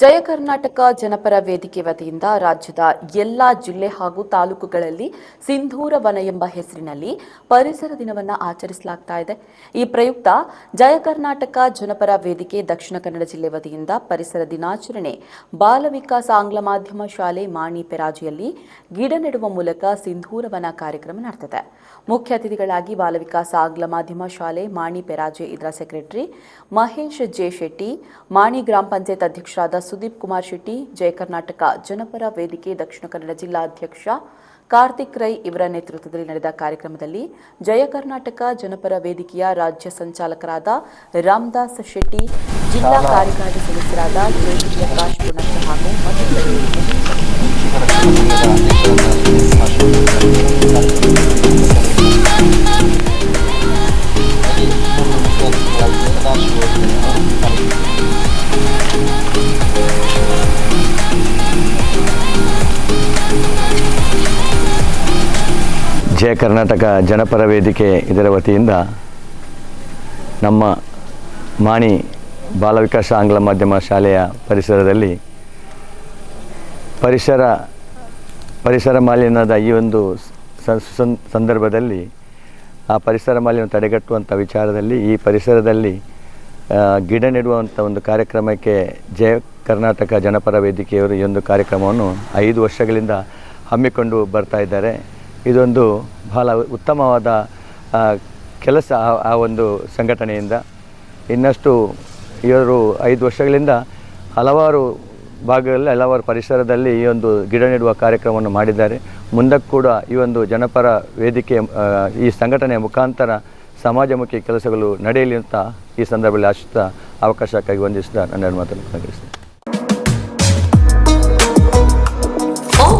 ಜಯ ಕರ್ನಾಟಕ ಜನಪರ ವೇದಿಕೆ ವತಿಯಿಂದ ರಾಜ್ಯದ ಎಲ್ಲಾ ಜಿಲ್ಲೆ ಹಾಗೂ ತಾಲೂಕುಗಳಲ್ಲಿ ಸಿಂಧೂರ ವನ ಎಂಬ ಹೆಸರಿನಲ್ಲಿ ಪರಿಸರ ದಿನವನ್ನು ಆಚರಿಸಲಾಗ್ತಾ ಇದೆ. ಈ ಪ್ರಯುಕ್ತ ಜಯ ಕರ್ನಾಟಕ ಜನಪರ ವೇದಿಕೆ ದಕ್ಷಿಣ ಕನ್ನಡ ಜಿಲ್ಲೆ ವತಿಯಿಂದ ಪರಿಸರ ದಿನಾಚರಣೆ ಬಾಲ ವಿಕಾಸ ಆಂಗ್ಲ ಮಾಧ್ಯಮ ಶಾಲೆ ಮಾಣಿ ಪೆರಾಜಿಯಲ್ಲಿ ಗಿಡ ನೆಡುವ ಮೂಲಕ ಸಿಂಧೂರ ವನ ಕಾರ್ಯಕ್ರಮ ನಡೆದಿದೆ. ಮುಖ್ಯ ಅತಿಥಿಗಳಾಗಿ ಬಾಲ ವಿಕಾಸ ಆಂಗ್ಲ ಮಾಧ್ಯಮ ಶಾಲೆ ಮಾಣಿ ಪೆರಾಜೆ ಇದರ ಸೆಕ್ರೆಟರಿ ಮಹೇಶ್ ಜೆ ಶೆಟ್ಟಿ, ಮಾಣಿ ಗ್ರಾಮ ಪಂಚಾಯತ್ ಅಧ್ಯಕ್ಷರಾದ ಸುದೀಪ್ ಕುಮಾರ್ ಶೆಟ್ಟಿ ಜಯ ಕರ್ನಾಟಕ ಜನಪರ ವೇದಿಕೆ ದಕ್ಷಿಣ ಕನ್ನಡ ಜಿಲ್ಲಾ ಅಧ್ಯಕ್ಷ ಕಾರ್ತಿಕ್ ರೈ ಇವರ ನೇತೃತ್ವದಲ್ಲಿ ನಡೆದ ಕಾರ್ಯಕ್ರಮದಲ್ಲಿ ಜಯ ಕರ್ನಾಟಕ ಜನಪರ ವೇದಿಕೆಯ ರಾಜ್ಯ ಸಂಚಾಲಕರಾದ ರಾಮದಾಸ್ ಶೆಟ್ಟಿ ಜಿಲ್ಲಾ ಕಾರ್ಯಕಾರಿ ಸದಸ್ಯರಾದ ಜಯಪ್ರಕಾಶ್ ಪ್ರಕಾಶ್ ಪುಣಚ ಹಾಗೂ ಮತ್ತಿತರರು ಜಯ ಕರ್ನಾಟಕ ಜನಪರ ವೇದಿಕೆ ಇದರ ವತಿಯಿಂದ ನಮ್ಮ ಮಾಣಿ ಬಾಲವಿಕಾಸ ಆಂಗ್ಲ ಮಾಧ್ಯಮ ಶಾಲೆಯ ಪರಿಸರದಲ್ಲಿ ಪರಿಸರ ಪರಿಸರ ಮಾಲಿನ್ಯದ ಈ ಒಂದು ಸಂದರ್ಭದಲ್ಲಿ, ಆ ಪರಿಸರ ಮಾಲಿನ್ಯ ತಡೆಗಟ್ಟುವಂಥ ವಿಚಾರದಲ್ಲಿ, ಈ ಪರಿಸರದಲ್ಲಿ ಗಿಡ ನೆಡುವಂಥ ಒಂದು ಕಾರ್ಯಕ್ರಮಕ್ಕೆ ಜಯ ಕರ್ನಾಟಕ ಜನಪರ ವೇದಿಕೆಯವರು ಈ ಒಂದು ಕಾರ್ಯಕ್ರಮವನ್ನು ಐದು ವರ್ಷಗಳಿಂದ ಹಮ್ಮಿಕೊಂಡು ಬರ್ತಾ ಇದ್ದಾರೆ. ಇದೊಂದು ಬಹಳ ಉತ್ತಮವಾದ ಕೆಲಸ ಆ- ಒಂದು ಸಂಘಟನೆಯಿಂದ. ಇನ್ನಷ್ಟು ಇವರು ಐದು ವರ್ಷಗಳಿಂದ ಹಲವಾರು ಭಾಗಗಳಲ್ಲಿ, ಹಲವಾರು ಪರಿಸರದಲ್ಲಿ ಈ ಒಂದು ಗಿಡ ನೆಡುವ ಕಾರ್ಯಕ್ರಮವನ್ನು ಮಾಡಿದ್ದಾರೆ. ಮುಂದಕ್ಕೆ ಕೂಡ ಈ ಒಂದು ಜನಪರ ವೇದಿಕೆ ಈ ಸಂಘಟನೆಯ ಮುಖಾಂತರ ಸಮಾಜಮುಖಿ ಕೆಲಸಗಳು ನಡೆಯಲಿ ಅಂತ ಈ ಸಂದರ್ಭದಲ್ಲಿ ಆಶಿಸ್ತಾ ಅವಕಾಶಕ್ಕಾಗಿ ವಂದಿಸಿದ ನನ್ನ ಮಾತನ್ನು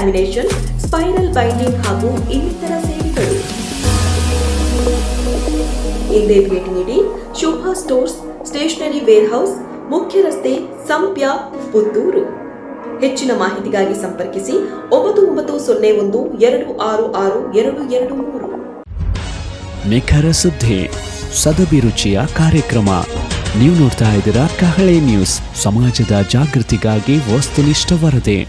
ಲ್ಯಾಮಿನೇಷನ್ ಸ್ಪೈರಲ್ ಬೈಂಡಿಂಗ್ ಹಾಗೂ ಇನ್ನಿತರ ಸೇವೆಗಳು. ಹಿಂದೆ ಭೇಟಿ ನೀಡಿ ಶುಭ ಸ್ಟೋರ್ಸ್, ಸ್ಟೇಷನರಿ ವೇರ್ಹೌಸ್, ಮುಖ್ಯ ರಸ್ತೆ, ಸಂಪ್ಯ, ಪುತ್ತೂರು. ಹೆಚ್ಚಿನ ಮಾಹಿತಿಗಾಗಿ ಸಂಪರ್ಕಿಸಿ ಒಂಬತ್ತು ಒಂಬತ್ತು ಸೊನ್ನೆ ಒಂದು ಎರಡು ಆರು ಆರು ಎರಡು ಎರಡು ಮೂರು. ನಿಖರ ಸುದ್ದಿ ಸದಭಿರುಚಿಯ ಕಾರ್ಯಕ್ರಮ. ನೀವು ನೋಡ್ತಾ ಇದ್ದೀರಾ ಕಹಳೆ ನ್ಯೂಸ್. ಸಮಾಜದ ಜಾಗೃತಿಗಾಗಿ ವಸ್ತುನಿಷ್ಠ ವರದಿ.